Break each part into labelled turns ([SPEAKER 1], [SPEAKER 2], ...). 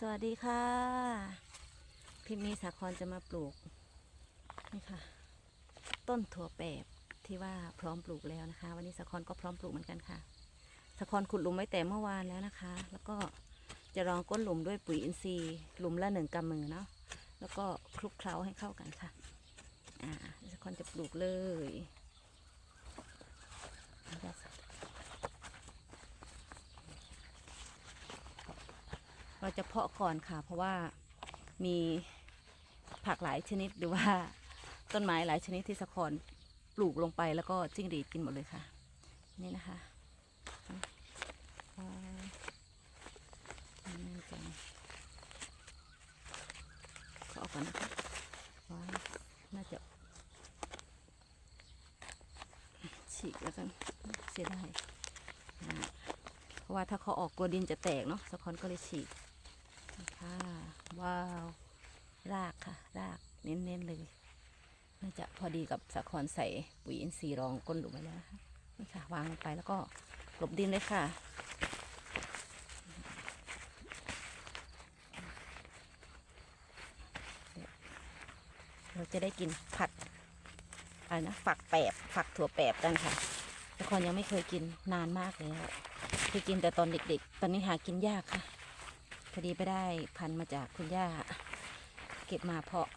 [SPEAKER 1] สวัสดีค่ะคลิปนี้สาครจะมาปลูก นี่ค่ะ ต้นถั่วแปบที่ว่าพร้อมปลูกแล้วนะคะ วันนี้สาครก็พร้อมปลูกเหมือนกันค่ะสาครขุดหลุมไว้แต่เมื่อวานแล้วนะคะ แล้วก็จะรองก้นหลุมด้วยปุ๋ยอินทรีย์หลุมละหนึ่งกำมือเนาะแล้วก็คลุกเคล้าให้เข้ากันค่ะ อ่าสาครจะปลูกเลย เราจะเพาะก่อนค่ะ เพราะว่ามีผักหลายชนิดหรือว่าต้นไม้หลายชนิดที่สะคอนปลูกลงไปแล้วก็จิ้งหรีดกินหมดเลยค่ะ นี่นะคะว้าวนี่จังขอเอาก่อนนะคะว้าน่าจะฉีกแล้วกันเสียดายเพราะว่าถ้าเขาออกกลัวดินจะแตกเนาะสะคอนก็เลยฉีก ค่ะ ว้าว รากค่ะ รากเน้นๆเลย น่าจะพอดีกับสะคอนใส่ปุ๋ยอินทรีย์รองก้นหลุมไว้แล้วนะคะนี่ค่ะ วางลงไปแล้วก็กลบดินเลยค่ะเราจะได้กินผัดอะไรนะฝักแปบฝักถั่วแปบกันค่ะสะคอนยังไม่เคยกินนานมากแล้วเคยกินแต่ตอนเด็กๆ ตอนนี้หากินยากค่ะ พอดีไปได้พันมาจากคุณย่า เก็บมาเพาะ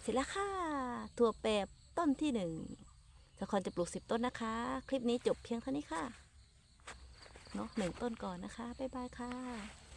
[SPEAKER 1] เสร็จแล้วค่ะถั่วแปบต้นที่หนึ่งสะคอนจะปลูกสิบต้นนะคะ คลิปนี้จบเพียงเท่านี้ค่ะเนาะหนึ่งต้นก่อนนะคะ บ๊ายบายค่ะ